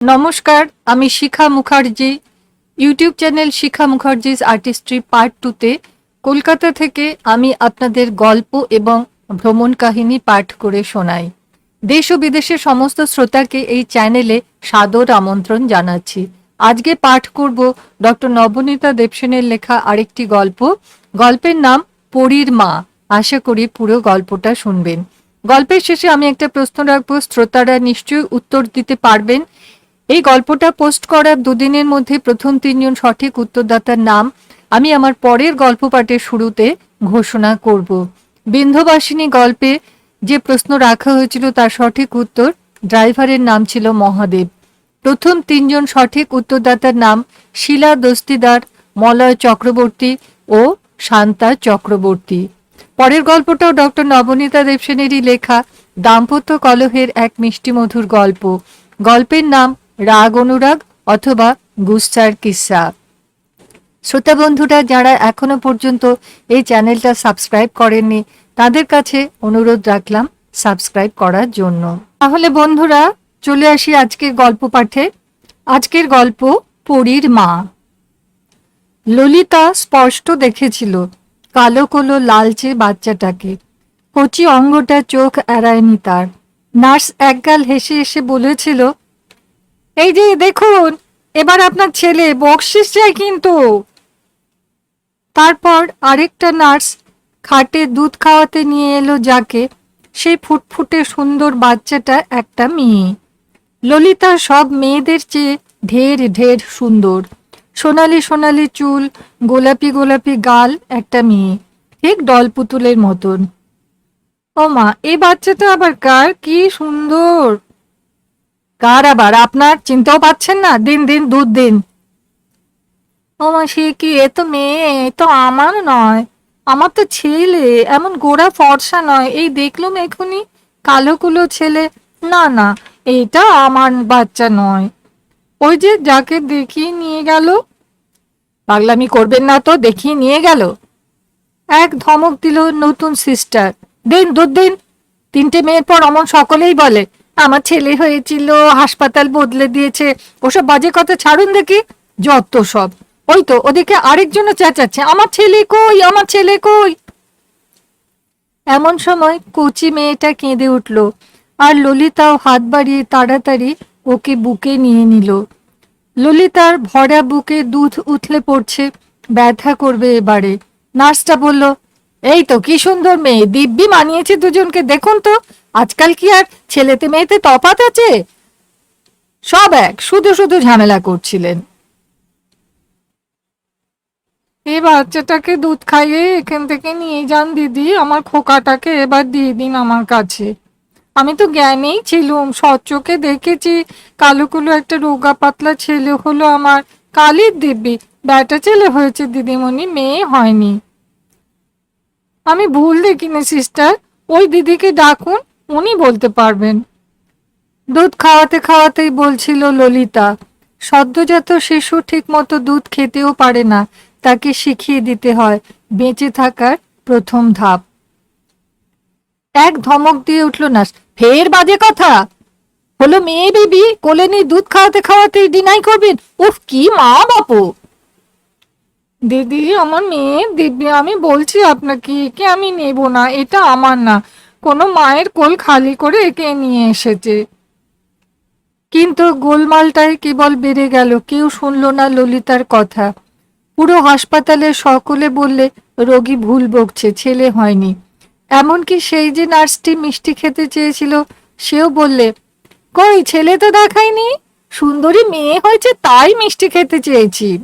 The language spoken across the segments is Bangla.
নমস্কার, আমি Shikha Mukherjee. YouTube channel Shikha Mukherjee's artistry part টুতে। কলকাতা থেকে আমি আপনাদের গল্প এবং ভ্রমণ কাহিনী পাঠ করে শোনাই। দেশ ও বিদেশের সমস্ত শ্রোতাকে এই চ্যানেলে সাদর আমন্ত্রণ জানাচ্ছি। আজকে পাঠ করব ডক্টর নবনীতা দেবসেনের লেখা আরেকটি গল্প। গল্পের নাম পরীর মা। আশা করি পুরো গল্পটা শুনবেন। গল্পের শেষে আমি একটা প্রশ্ন রাখব। শ্রোতারা নিশ্চয়ই উত্তর দিতে পারবেন। এই গল্পটা পোস্ট করার দুদিনের মধ্যে প্রথম তিনজন সঠিক উত্তরদাতার নাম আমি আমার পরের গল্প পাঠের শুরুতে ঘোষণা করব। বিন্ধবাসিনী গল্পে যে প্রশ্ন রাখা হয়েছিল তার সঠিক উত্তর ড্রাইভারের নাম ছিল মহাদেব। প্রথম তিনজন সঠিক উত্তরদাতার নাম শিলা দস্তিদার, মলয় চক্রবর্তী ও শান্তা চক্রবর্তী। পরের গল্পটাও ডক্টর নবনীতা দেবসেনেরই লেখা দাম্পত্য কলহের এক মিষ্টি মধুর গল্প। গল্পের নাম রাগ অনুরাগ অথবা গুস্সার কিসা। শ্রোতা বন্ধুরা, যারা এখনও পর্যন্ত এই চ্যানেলটা সাবস্ক্রাইব করেননি, তাদের কাছে অনুরোধ রাখলাম সাবস্ক্রাইব করার জন্য। তাহলে বন্ধুরা, চলে আসি আজকের গল্প পাঠে। আজকের গল্প, পরীর মা। ললিতা স্পষ্ট দেখেছিল কালো কলো লালচে বাচ্চাটাকে। কচি অঙ্গটা চোখ এড়ায়নি তার। নার্স একগাল হেসে এসে বলেছিল এই যে, দেখুন, এবার আপনার ছেলে বকশিস চাই কিন্তু। তারপর আরেকটা নার্স খাটে দুধ খাওয়াতে নিয়ে এলো যাকে, সেই ফুটফুটে সুন্দর বাচ্চাটা একটা মেয়ে। ললিতা সব মেয়েদের চেয়ে ঢের ঢের সুন্দর। সোনালি সোনালি চুল, গোলাপি গোলাপি গাল একটা মেয়ে, ঠিক ডল পুতুলের মতন। ও মা, এই বাচ্চাটা আবার কার? কি সুন্দর! কার আবার? আপনার? চিনতেও পাচ্ছেন না? দিন দিন, দুধ, দিন। ও সে কি এ তো মেয়ে, এ তো আমার নয়। আমার তো ছেলে, এমন গোড়া ফর্সা নয়। এই দেখলুম এখনই কালো কুলো ছেলে। না না, এটা আমার বাচ্চা নয়। ওই যে যাকে দেখিয়ে নিয়ে গেল। পাগলামি করবেন না তো, দেখিয়ে নিয়ে গেল। এক ধমক দিল নতুন সিস্টার দিন, দুধ, দিন। তিনটে মেয়ের পর অমন সকলেই বলে আমার ছেলে হয়েছিল, হাসপাতাল বদলে দিয়েছে। ওসব বাজে কথা ছাড়ুন দেখি। যত সব। ওই তো, ওদিকে আরেকজনও চেঁচাচ্ছে। আমার ছেলে কই? আমার ছেলে কই? এমন সময় কচি মেয়েটা কেঁদে উঠল আর ললিতাও হাত বাড়িয়ে তাড়াতাড়ি ওকে বুকে নিয়ে নিল। ললিতার ভরা বুকে দুধ উঠলে পড়ছে। ব্যথা করবে এবারে। নার্সটা বলল এই তো কি সুন্দর মেয়ে, দিব্যি মানিয়েছে দুজনকে, দেখুন তো। আজকাল কি আর ছেলেতে মেয়েতে তফাত আছে? সব এক, শুধু শুধু ঝামেলা করছিলেন। এই বাচ্চাটাকে দুধ খাইয়ে এখান থেকে নিয়ে যান দিদি, আমার খোকাটাকে এবার দিয়ে দিন আমার কাছে। আমি তো জ্ঞানেই ছিলুম সচোখে দেখেছি। কালো কুলো একটা রোগা পাতলা ছেলে হলো আমার কালির দিব্যি। ব্যাটা ছেলে হয়েছে দিদিমণি, মেয়ে হয়নি। আমি ভুল দেখিনি, সিস্টার। ওই দিদিকে ডাকুন, উনি বলতে পারবেন। দুধ খাওয়াতে খাওয়াতেই বলছিল ললিতা, সদ্যজাত শিশু ঠিকমতো দুধ খেতেও পারে না, তাকে শিখিয়ে দিতে হয়, বেঁচে থাকার প্রথম ধাপ। এক ধমক দিয়ে উঠল না ফের বাজে কথা। হলো মেয়ে বেবি, কোলে নিয়ে দুধ খাওয়াতে খাওয়াতেই ডিনাই করবেন। উফ, কি মা বাপু। দিদি, আমার মেয়ে, দিব্যি, আমি বলছি আপনাকে, একে আমি নেব না, এটা আমার না। কোনো মায়ের কোল খালি করে একে নিয়ে এসেছে। কিন্তু গোলমালটাই কেবল বেড়ে গেল, কেউ শুনল না ললিতার কথা। পুরো হাসপাতালে সকলে বললে, রোগী ভুল বকছে, ছেলে হয়নি। এমনকি সেই যে নার্সটি মিষ্টি খেতে চেয়েছিল, সেও বললে, কই, ছেলে তো দেখায়নি? সুন্দরী মেয়ে হয়েছে, তাই মিষ্টি খেতে চেয়েছি।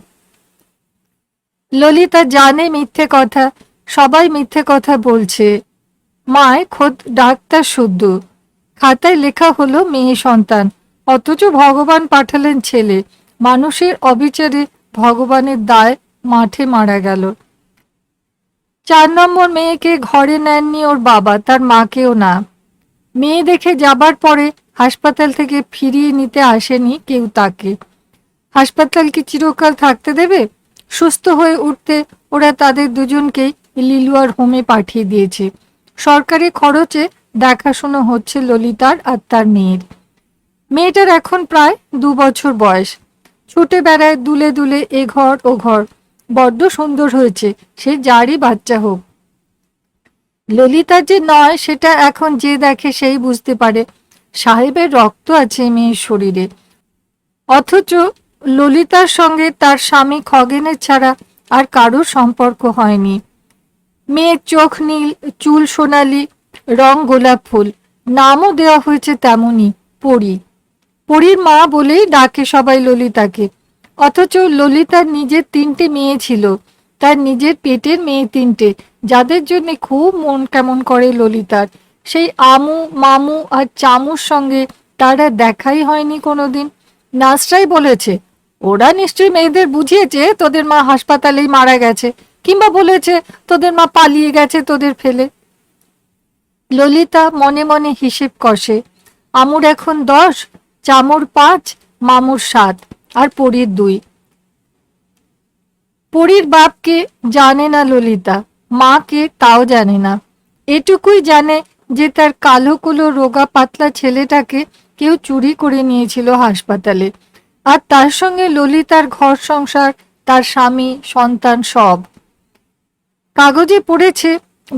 ললিতা জানে মিথ্যে কথা, সবাই মিথ্যে কথা বলছে। মায় খোদ ডাক্তার শুদ্ধ। খাতায় লেখা হলো মেয়ে সন্তান, অথচ ভগবান পাঠালেন ছেলে। মানুষের অবিচারে ভগবানের দায় মাঠে মারা গেল। চার নম্বর মেয়েকে ঘরে নেননি ওর বাবা, তার মাকেও না। মেয়ে দেখে যাবার পরে হাসপাতাল থেকে ফিরিয়ে নিতে আসেনি কেউ তাকে। হাসপাতাল কি চিরকাল থাকতে দেবে? সুস্থ হয়ে উঠতে ওরা তাদের দুজনকেই লিলুয়ার হোমে পাঠিয়ে দিয়েছে। সরকারি খরচে দেখাশোনা হচ্ছে ললিতার আর তার মেয়ের। মেয়েটার এখন প্রায় দু বছর বয়স। ছুটে বেড়ায় দুলে দুলে এ ঘর ও ঘর। বড্ড সুন্দর হয়েছে। সে যারই বাচ্চা হোক। ললিতার যে নয়, সেটা এখন যে দেখে সেই বুঝতে পারে। সাহেবের রক্ত আছে মেয়ের শরীরে। অথচ ললিতার সঙ্গে তার স্বামী খগেনের ছাড়া আর কারোর সম্পর্ক হয়নি। মেয়ের চোখ নীল, চুল সোনালি, রং গোলাপ ফুল। নামও দেওয়া হয়েছে তেমনই, পরী। পরীর মা বলেই ডাকে সবাই ললিতাকে। অথচ ললিতার নিজের তিনটে মেয়ে ছিল। তার নিজের পেটের মেয়ে তিনটে, যাদের জন্য খুব মন কেমন করে ললিতার। সেই আমু, মামু আর চামুর সঙ্গে তারা দেখাই হয়নি কোনোদিন। নার্সরাই বলেছে ওরা নিশ্চয়ই মেয়েদের বুঝিয়েছে, তোদের মা হাসপাতালেই মারা গেছে, কিংবা বলেছে তোদের মা পালিয়ে গেছে তোদের ফেলে। ললিতা মনে মনে হিসেব কষে, আমুর এখন দশ, চামুর পাঁচ, মামুর সাত, আর পরীর দুই। পরীর বাপকে জানে না ললিতা, মাকে তাও জানে না। এটুকুই জানে যে তার কালো কুলো রোগা পাতলা ছেলেটাকে কেউ চুরি করে নিয়েছিল হাসপাতালে। আর তার সঙ্গে ললিতার ঘর সংসার, তার স্বামী, সন্তান সব। কাগজে পড়েছে,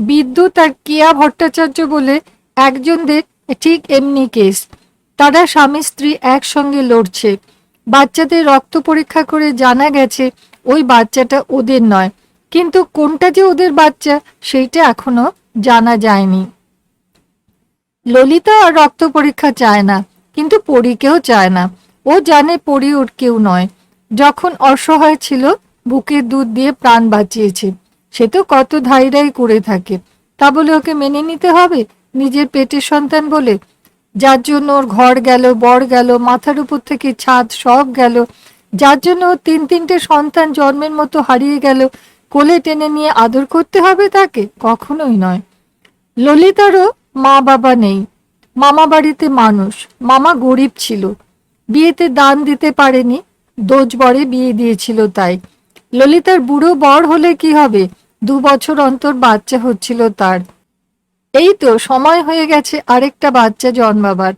বিদ্যুৎ আর কিয়া ভট্টাচার্য বলে একজনদের ঠিক এমনি কেস। তারা স্বামী স্ত্রী একসঙ্গে লড়ছে। বাচ্চাদের রক্ত পরীক্ষা করে জানা গেছে, ওই বাচ্চাটা ওদের নয়। কিন্তু কোনটা যে ওদের বাচ্চা, সেইটা এখনও জানা যায়নি। ললিতা আর রক্ত পরীক্ষা চায় না, কিন্তু পরীকেও চায় না। ও জানে পরি ওর কেউ নয়। যখন অসহায় ছিল বুকের দুধ দিয়ে প্রাণ বাঁচিয়েছে। সে তো কত ধাইরাই করে থাকে। তা বলে ওকে মেনে নিতে হবে? নিজের পেটের সন্তান বলে? যার জন্য ওর ঘর গেল, বর গেল, মাথার উপর থেকে ছাদ সব গেল, যার জন্য ওর তিন তিনটে সন্তান জন্মের মতো হারিয়ে গেল, কোলে টেনে নিয়ে আদর করতে হবে তাকে? কখনোই নয়। ললিতারও মা বাবা নেই। মামা বাড়িতে মানুষ। মামা গরিব ছিল। বিয়েতে দান দিতে পারেনি। দোজ বরে বিয়ে দিয়েছিল তাই। ললিতার বুড়ো বর হলে কি হবে? দু বছর অন্তর বাচ্চা হচ্ছিল তার। এই তো সময় হয়ে গেছে আরেকটা বাচ্চা জন্মাবার।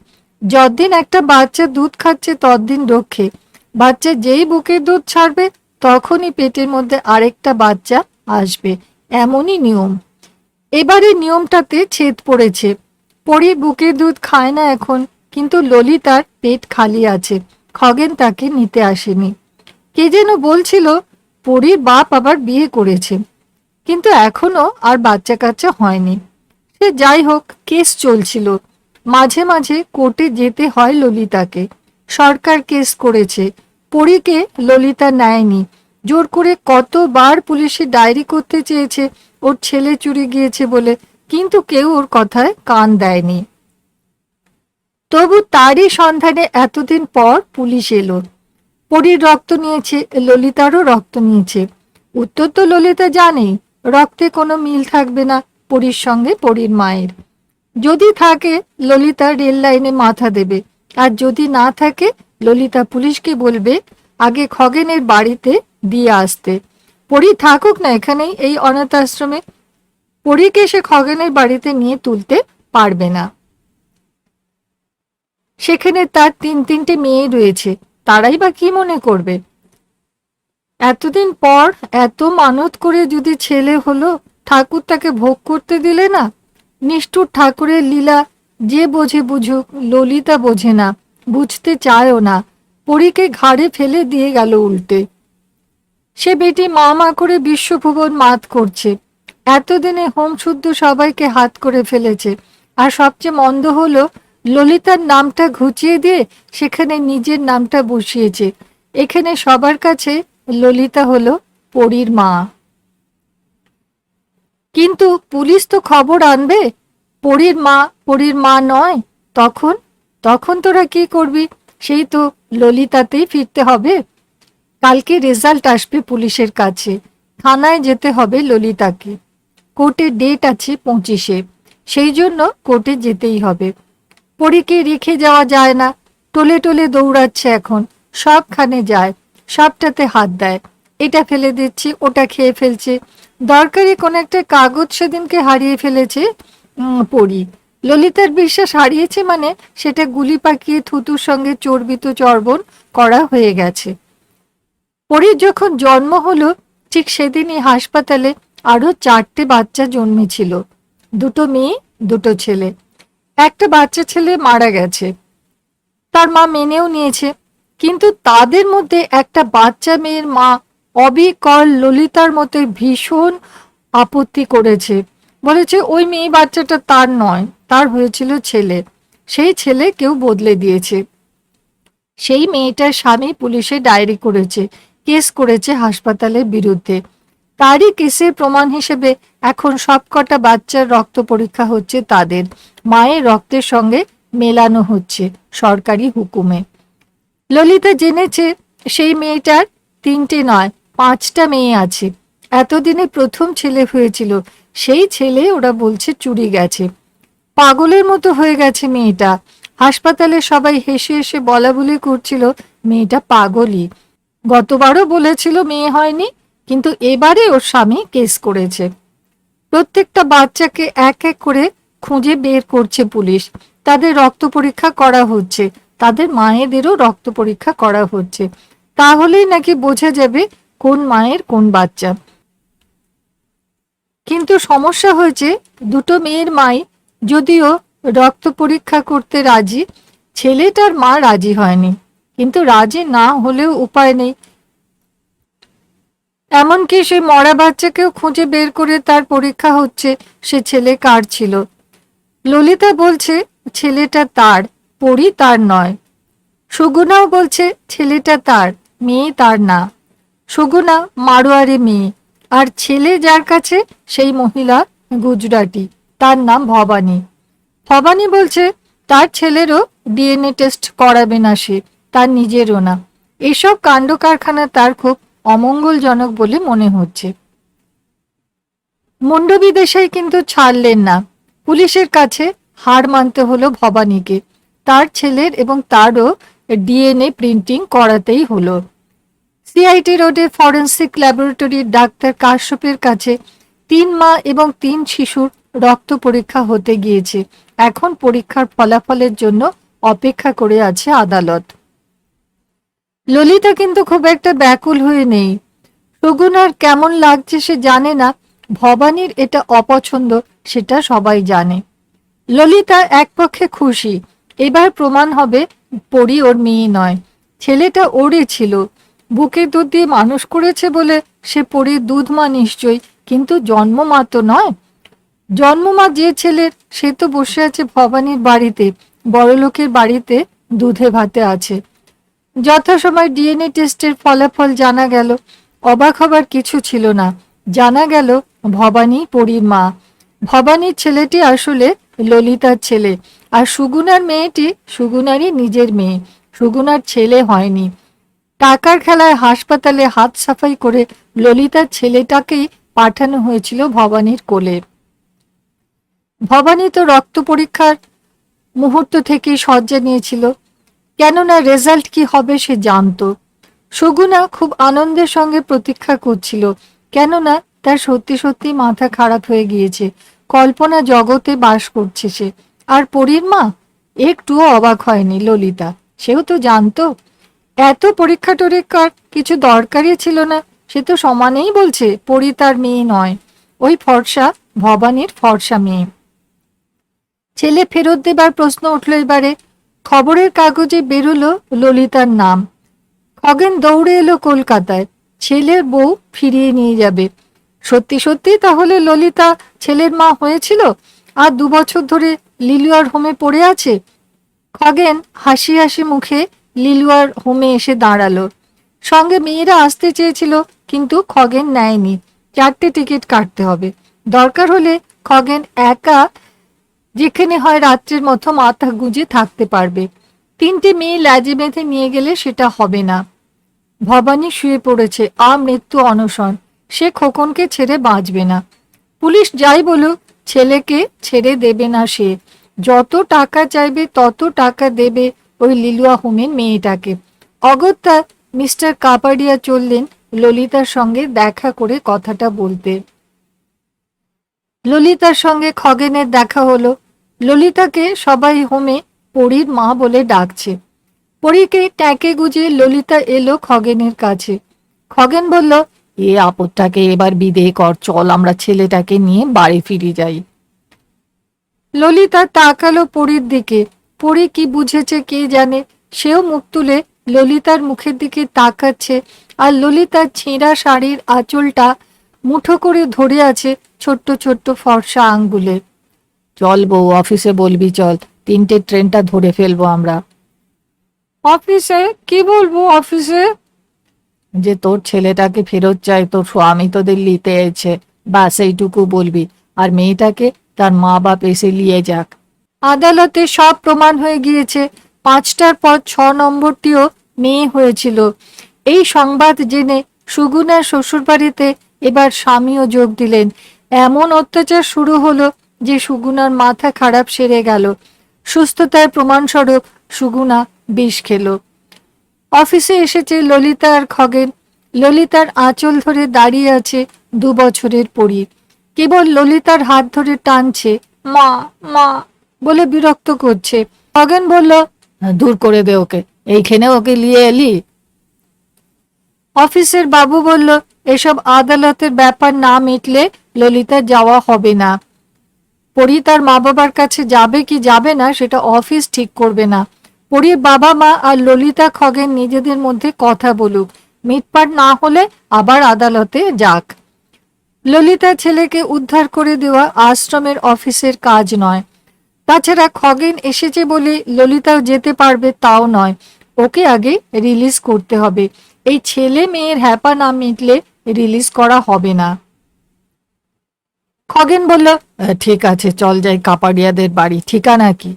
যতদিন একটা বাচ্চা দুধ খাচ্ছে, ততদিন রক্ষে। বাচ্চা যেই বুকের দুধ ছাড়বে, তখনই পেটের মধ্যে আরেকটা বাচ্চা আসবে। এমনই নিয়ম। এবারে নিয়মটাতে ছেদ পড়েছে। পরি বুকের দুধ খায় না এখন। কিন্তু ললিতার পেট খালি আছে। খগেন তাকে নিতে আসেনি। কে যেন বলছিল পরীর বাপ আবার বিয়ে করেছে। কিন্তু এখনও আর বাচ্চা কাচ্চা হয়নি। সে যাই হোক, কেস চলছিল। মাঝে মাঝে কোর্টে যেতে হয় ললিতাকে। সরকার কেস করেছে। পরীকে ললিতা নেয়নি। জোর করে কতবার পুলিশে ডায়েরি করতে চেয়েছে, ওর ছেলে চুরি গিয়েছে বলে। কিন্তু কেউ ওর কথায় কান দেয়নি। তবু তারই সন্ধানে এতদিন পর পুলিশ এলো। পরীর রক্ত নিয়েছে, ললিতারও রক্ত নিয়েছে। উত্তর তো ললিতা জানে, রক্তে কোনো মিল থাকবে না পরীর সঙ্গে পরীর মায়ের। যদি থাকে, ললিতা রেল লাইনে মাথা দেবে। আর যদি না থাকে, ললিতা পুলিশকে বলবে, আগে খগেনের বাড়িতে দিয়ে আসতে। পরী থাকুক না এখানেই, এই অনাথ আশ্রমে পরীকে সে খগেনের বাড়িতে নিয়ে তুলতে পারবে না। সেখানে তার তিন তিনটে মেয়ে রয়েছে। তারাই বা কি মনে করবে? এতদিন পর এত মানত করে যদি ছেলে হলো, ঠাকুর তাকে ভোগ করতে দিলে না? নিষ্ঠুর ঠাকুরের লীলা যে বোঝে বুঝুক ললিতা বোঝে না, বুঝতে চায়ও না। পরীকে ঘাড়ে ফেলে দিয়ে গেল উল্টে। সে বেটি মা মা করে বিশ্বভুবন মাত করছে। এতদিনে হোম শুদ্ধ সবাইকে হাত করে ফেলেছে। আর সবচেয়ে মন্দ হলো ললিতার নামটা ঘুচিয়ে দিয়ে সেখানে নিজের নামটা বসিয়েছে। এখানে সবার কাছে ললিতা হলো পরীর মা। কিন্তু পুলিশ তো খবর আনবে, পরীর মা পরীর মা নয়, তখন? তখন তোরা কি করবি? সেই তো ললিতাতেই ফিরতে হবে। কালকে রেজাল্ট আসবে পুলিশের কাছে। থানায় যেতে হবে ললিতাকে। কোর্টে ডেট আছে পঁচিশে। সেই জন্য কোর্টে যেতেই হবে। পরীকে রেখে যাওয়া যায় না। টলে টলে দৌড়াচ্ছে এখন। সবখানে যায়, সবটাতে হাত দেয়। এটা ফেলে দিচ্ছি, ওটা খেয়ে ফেলছে। দরকারি কোন একটা কাগজ সেদিনকে হারিয়ে ফেলেছে পড়ি ললিতার বিশ্বাস হারিয়েছে মানে সেটা গুলি পাকিয়ে থুতুর সঙ্গে চর্বিত চর্বণ করা হয়ে গেছে। পরীর যখন জন্ম হলো, ঠিক সেদিনই হাসপাতালে আরও চারটে বাচ্চা জন্মেছিল। দুটো মেয়ে, দুটো ছেলে। একটা বাচ্চা ছেলে মারা গেছে। তার মা মেনেও নিয়েছে। কিন্তু তাদের মধ্যে একটা বাচ্চা মেয়ের মা অবিকল ললিতার মতে ভীষণ আপত্তি করেছে। বলেছে, ওই মেয়ে বাচ্চাটা তার নয়, তার হয়েছিল ছেলে। সেই ছেলে কেউ বদলে দিয়েছে। সেই মেয়েটার স্বামী পুলিশে ডায়েরি করেছে, কেস করেছে হাসপাতালের বিরুদ্ধে। তারই কেসের প্রমাণ হিসেবে এখন সবকটা বাচ্চার রক্ত পরীক্ষা হচ্ছে তাদের। মায়ের রক্তের সঙ্গে মেলানো হচ্ছে সরকারি হুকুমে। ললিতা জেনেছে সেই মেয়েটার তিনটে নয়, পাঁচটা মেয়ে আছে। এতদিনে প্রথম ছেলে হয়েছিল, সেই ছেলে, ওরা বলছে, চুরি গেছে। পাগলের মতো হয়ে গেছে মেয়েটা। হাসপাতালে সবাই হেসে হেসে বলা বলি করছিল, মেয়েটা পাগলই। গতবারও বলেছিল, মেয়ে হয়নি কিন্তু এবারে ওর স্বামী কেস করেছে। প্রত্যেকটা বাচ্চাকে এক এক করে খুঁজে বের করছে পুলিশ। তাদের রক্ত পরীক্ষা করা হচ্ছে। তাদের মায়েদেরও রক্ত পরীক্ষা করা হচ্ছে। তাহলেই নাকি বোঝা যাবে কোন মায়ের কোন বাচ্চা। কিন্তু সমস্যা হয়েছে, দুটো মেয়ের মাই যদিও রক্ত পরীক্ষা করতে রাজি, ছেলেটার মা রাজি হয়নি। কিন্তু রাজি না হলেও উপায় নেই। এমনকি সে মরা বাচ্চাকেও খুঁজে বের করে তার পরীক্ষা হচ্ছে, সে ছেলে কার ছিল? ললিতা বলছে, ছেলেটা তার, পরি তার নয়। সুগুনাও বলছে, ছেলেটা তার, মেয়ে তার না। সুগুনা, মারোয়ারি মেয়ে, আর ছেলে যার কাছে, সেই মহিলা গুজরাটি, তার নাম ভবানী। ভবানী বলছে, তার ছেলেরও ডিএনএ টেস্ট করাবে না সে, তার নিজেরও না। এসব কাণ্ড কারখানা তার খুব অমঙ্গলজনক বলে মনে হচ্ছে। মণ্ডবী দেশাই কিন্তু ছাড়লেন না। পুলিশের কাছে হার মানতে হলো ভবানীকে। তার ছেলের এবং তারও ডিএনএ প্রিন্টিং করাতেই হলো। সিআইটি রোডে ফরেন্সিক ল্যাবরেটরির ডাক্তার কাশ্যপের কাছে তিন মা এবং তিন শিশুর রক্ত পরীক্ষা হতে গিয়েছে। এখন পরীক্ষার ফলাফলের জন্য অপেক্ষা করে আছে আদালত। ললিতা কিন্তু খুব একটা ব্যাকুল হয়ে নেই। সগুনার কেমন লাগছে সে জানে না, ভবানীর এটা অপছন্দ, সেটা সবাই জানে। ললিতা এক পক্ষে খুশি, এবার প্রমাণ হবে পরি ওর মেয়ে নয়। ছেলেটা ওরে ছিল, বুকে দুধ দিয়ে মানুষ করেছে বলে সে পরির দুধ মা নিশ্চয়ই, কিন্তু জন্মমা তো নয়। জন্মমা যে ছেলের সে তো বসে আছে ভবানীর বাড়িতে, বড়লোকের বাড়িতে দুধে ভাতে আছে। যথাসময় ডিএনএ টেস্টের ফলাফল জানা গেল। অবাক হবার কিছু ছিল না। জানা গেল, ভবানী পরীর মা। ভবানীর ছেলেটি আসলে ললিতার ছেলে আর সুগুনার মেয়েটি সুগুনারই নিজের মেয়ে। সুগুনার ছেলে হয়নি। টাকার খেলায় হাসপাতালে হাত সাফাই করে ললিতার ছেলেটাকেই পাঠানো হয়েছিল ভবানীর কোলে। ভবানী তো রক্ত পরীক্ষার মুহূর্ত থেকেই শয্যা নিয়েছিল। কেননা রেজাল্ট কি হবে সে জানতো। সগুনা খুব আনন্দের সঙ্গে প্রতীক্ষা করছিল, কেননা তার সত্যি সত্যি মাথা খারাপ হয়ে গিয়েছে। কল্পনা জগতে বাস করছে সে। আর পরীর মা? একটুও অবাক হয়নি ললিতা। সেও তো জানতো। এত পরীক্ষা টরীক্ষার কিছু দরকারই ছিল না। সে তো সমানেই বলছে, পরি তার মেয়ে নয়। ওই ফর্সা, ভবানীর ফর্সা মেয়ে। ছেলে ফেরত দেবার প্রশ্ন উঠল এবারে। খবরের কাগজে বেরোলো ললিতার নাম। খগেন দৌড়ে এলো কলকাতায়। ছেলের বউ ফিরিয়ে নিয়ে যাবে। সত্যি সত্যি তাহলে ললিতা ছেলের মা হয়েছিল? আর দু বছর ধরে লিলুয়ার হোমে পড়ে আছে? খগেন হাসি হাসি মুখে লিলুয়ার হোমে এসে দাঁড়াল। সঙ্গে মেয়েরা আসতে চেয়েছিল, কিন্তু খগেন নেয়নি। চারটে টিকিট কাটতে হবে। দরকার হলে খগেন একা যেখানে হয় রাত্রের মতো মাথা গুঁজে থাকতে পারবে। তিনটে মেয়ে ল্যাজে বেঁধে নিয়ে গেলে সেটা হবে না। ভবানী শুয়ে পড়েছে, আ মৃত্যু অনশন। সে খোকনকে ছেড়ে বাঁচবে না। পুলিশ যাই বলুক, ছেলেকে ছেড়ে দেবে না সে। যত টাকা চাইবে, তত টাকা দেবে ওই লিলুয়া হোমের মেয়েটাকে। অগত্যা মিস্টার কাপাডিয়া চললেন ললিতার সঙ্গে দেখা করে কথাটা বলতে। ললিতার সঙ্গে খগেনের দেখা হলো। ললিতাকে সবাই হোমে পরীর মা বলে ডাকছে। পরীকে ট্যাঁকে গুজিয়ে ললিতা এলো খগেনের কাছে। খগেন বলল, এ আপদটাকে এবার বিদে কর, চল আমরা ছেলেটাকে নিয়ে বাড়ি ফিরে যাই। ললিতা তাকালো পরীর দিকে। পরী কি বুঝেছে কে জানে? সেও মুখ তুলে ললিতার মুখের দিকে তাকাচ্ছে আর ললিতার ছেঁড়া শাড়ির আঁচলটা মুঠো করে ধরে আছে ছোট্ট ছোট্ট ফর্সা আঙ্গুলে। চল বউ, অফিসে বলবি চল, তিনটে ট্রেনটা ধরে ফেলব আমরা। অফিসে? কি বলব অফিসে? যে তোর ছেলেটাকে ফেরত চাই, তোর স্বামী তোদের নিতে এসেছে। বাস, এইটুকু বলবি। আর মেয়েটাকে তার মা বাপ এসে নিয়ে যাক। আদালতে সব প্রমাণ হয়ে গিয়েছে। পাঁচটার পর ছ নম্বরটিও মেয়ে হয়েছিল। এই সংবাদ জেনে সুগুনার শ্বশুরবাড়িতে এবার স্বামীও যোগ দিলেন। এমন অত্যাচার শুরু হলো যে সুগুনার মাথা খারাপ সেরে গেল। সুস্থতার প্রমাণস্বরূপ সুগুনা বিষ খেলো। অফিসে এসেছে ললিতা আর খগেন। ললিতার আঁচল ধরে দাঁড়িয়ে আছে দু বছরের পরী। কেবল ললিতার হাত ধরে টানছে, মা মা বলে বিরক্ত করছে। খগেন বলল, দূর করে দে ওকে, এইখানে ওকে নিয়ে এলি? অফিসের বাবু বলল এসব আদালতের ব্যাপার না মিটলে ললিতা যাওয়া হবে না। পরি তার মা বাবার কাছে যাবে কি যাবে না সেটা অফিস ঠিক করবে না। পরির বাবা মা আর ললিতা খগেন নিজেদের মধ্যে কথা বলুক। মিটপাট না হলে আবার আদালতে যাক। ললিতা ছেলেকে উদ্ধার করে দেওয়া আশ্রমের অফিসের কাজ নয়। তাছাড়া খগেন এসেছে বলে ললিতাও যেতে পারবে তাও নয়। ওকে আগে রিলিজ করতে হবে। এই ছেলে মেয়ের হ্যাপা না মিটলে রিলিজ করা হবে না। খগেন বলল ঠিক আছে, চল যাই কাপাডিয়াদের বাড়ি, ঠিকানা কি?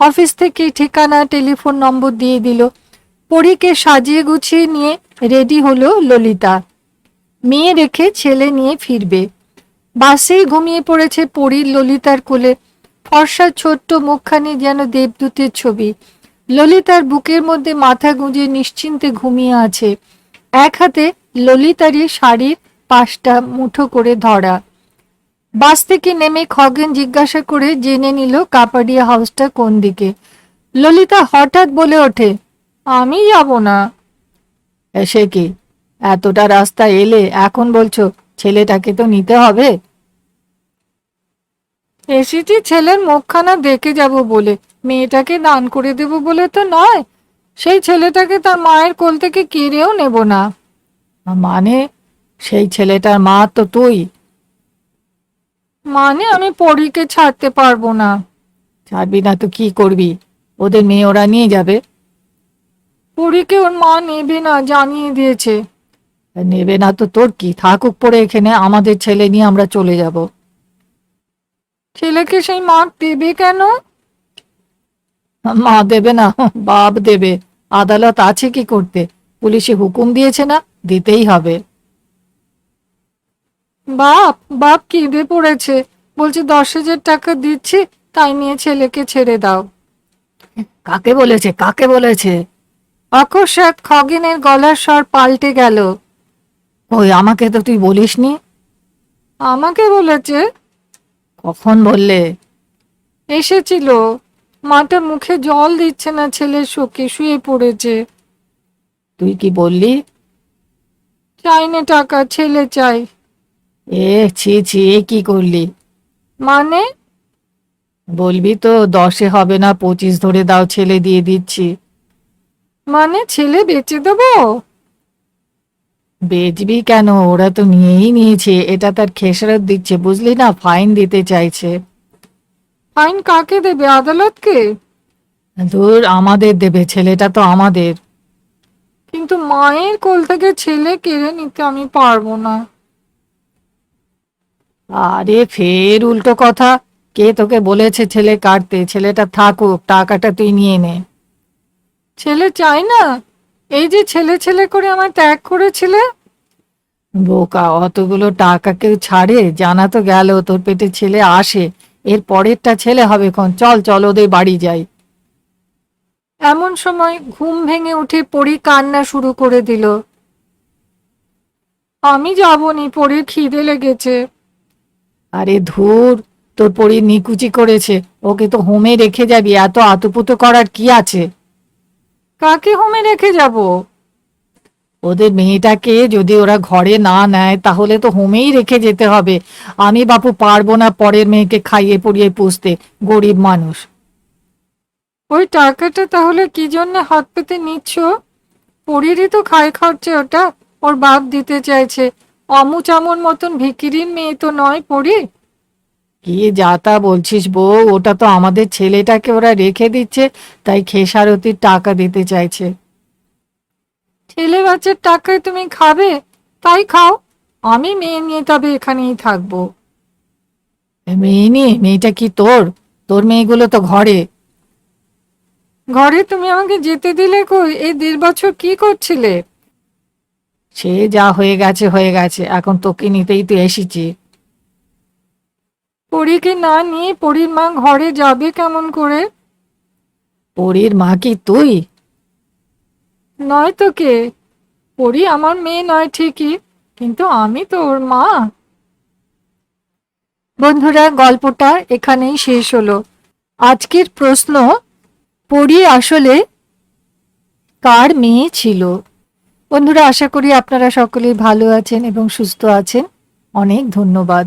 অফিস থেকে ঠিকানা, টেলিফোন নম্বর দিয়ে দিল। পরীকে সাজিয়ে গুছিয়ে নিয়ে রেডি হলো ললিতা। মেয়ে রেখে ছেলে নিয়ে ফিরবে। বাসেই ঘুমিয়ে পড়েছে পরীর ললিতার কোলে। ফর্সা ছোট্ট মুখখানি যেন দেবদূতের ছবি। ললিতার বুকের মধ্যে মাথা গুঁজে নিশ্চিন্তে ঘুমিয়ে আছে। এক হাতে ললিতারই শাড়ির পাশটা মুঠো করে ধরা। বাস থেকে নেমে খগেন জিজ্ঞাসা করে জেনে নিল কাপাডিয়া হাউসটা কোন দিকে। ললিতা হঠাৎ বলে ওঠে, আমি যাব না। সে কি? এতটা রাস্তা এলে এখন বলছো ছেলেটাকে তো নিতে হবে? এসেছি ছেলের মুখখানা দেখে যাব বলে। মেয়েটাকে দান করে দেব বলে তো নয়। সেই ছেলেটাকে তার মায়ের কোল থেকে কেড়েও নেব না। মানে সেই ছেলেটার মা তো তুই। মানে আমি পরীকে ছাড়তে পারব না। ছাড়বি না তো কি করবি? ওদের মেয়ে ওরা নিয়ে যাবে। পরীকে ওর মা নেবে না, জানিয়ে দিয়েছে। নেবে না তো তোর কি? থাকুক পরে এখানে, আমাদের ছেলে নিয়ে আমরা চলে যাব। ছেলেকে সেই মা দেবে কেন? মা দেবে না, বাপ দেবে। আদালত আছে কি করতে? পুলিশে হুকুম দিয়েছে না? দিতেই হবে। বাপ বাপ কেঁদে পড়েছে। বলছে দশ হাজার টাকা দিচ্ছি তাই নিয়ে ছেলেকে ছেড়ে দাও। কাকে বলেছে? কাকে বলেছে? অকস্মাৎ খগেনের গলার স্বর পাল্টে গেল। ওই আমাকে তো তুই বলিসনি। আমাকে বলেছে? কখন বললে? এসেছিল। মাটা মুখে জল দিচ্ছে না ছেলে শোকে শুয়ে পড়েছে। তুই কি বললি? চাই না টাকা ছেলে চাই। এ ছি ছি এ কি করলি? মানে? বলবি তো দশে হবে না পঁচিশ ধরে দাও ছেলে দিয়ে দিচ্ছি। মানে ছেলে বেচে দেবো? বেচবি কেন? ওরা তো নিয়েই নিয়েছে এটা তার খেসারত দিচ্ছে বুঝলি না? ফাইন দিতে চাইছে। ফাইন কাকে দেবে আদালতকে? দূর আমাদের দেবে ছেলেটা তো আমাদের। কিন্তু মায়ের কোল থেকে ছেলে কেড়ে নিতে আমি পারব না। আরে ফের উল্টো কথা। কে তোকে বলেছে ছেলে কাটতে? ছেলেটা থাকুক টাকাটা তুই নিয়ে নে। ছেলে চাই না? এই যে ছেলে ছেলে করে আমার ত্যাগ করেছিলে? বোকা অতগুলো টাকা কেউ ছাড়ে? জানা তো গেল তোর পেটে ছেলে আসে। এর পরেরটা ছেলে হবে কোন চল চল ওদের বাড়ি যাই। এমন সময় ঘুম ভেঙে উঠে পড়ি কান্না শুরু করে দিল। আমি যাবনি পড়ে খিদে লেগেছে। আরে ধুর তোর পড়ি নিকুচি করেছে। ওকে তো হোমে রেখে যাবি এত আতুপুতো করার কি আছে? কাকে হোমে রেখে যাব? ওদের মেয়েটাকে যদি ওরা ঘরে না নেয় তাহলে তো হোমেই রেখে যেতে হবে। আমি বাপু পারব না পরের মেয়েকে খাইয়ে পড়িয়ে পুষতে গরিব মানুষ। ওই টাকাটা তাহলে কি জন্য হাত পেতে নিচ্ছ? পরিরই তো খায় খরচে ওটা। ওর বাপ দিতে চাইছে। অমু চামুর মতন ভিকিরির মেয়ে তো নয় পড়ি কি যা তা বলছিস বউ ওটা তো আমাদের ছেলেটাকে ওরা রেখে দিচ্ছে তাই খেসারতির টাকা দিতে চাইছে। ছেলে বাচ্চার টাকায় তুমি খাবে? তাই খাও। আমি মেয়ে নিয়ে তবে এখানেই থাকব। মেয়ে নিয়ে? মেয়েটা কি তোর? তোর মেয়েগুলো তো ঘরে। ঘরে তুমি আমাকে যেতে দিলে কই? এই দেড় বছর কি করছিলে? সে যা হয়ে গেছে হয়ে গেছে। এখন তোকে নিতেই তো এসেছি। পরীকে না নিয়ে পরীর মা ঘরে যাবে কেমন করে? পরীর মা কি তুই? নয় তো কে? পরী আমার মেয়ে নয় ঠিকই কিন্তু আমি তো ওর মা। বন্ধুরা গল্পটা এখানেই শেষ হলো। আজকের প্রশ্ন পরী আসলে কার মেয়ে ছিল? বন্ধুরা, আশা করি আপনারা সকলেই ভালো আছেন এবং সুস্থ আছেন। অনেক ধন্যবাদ।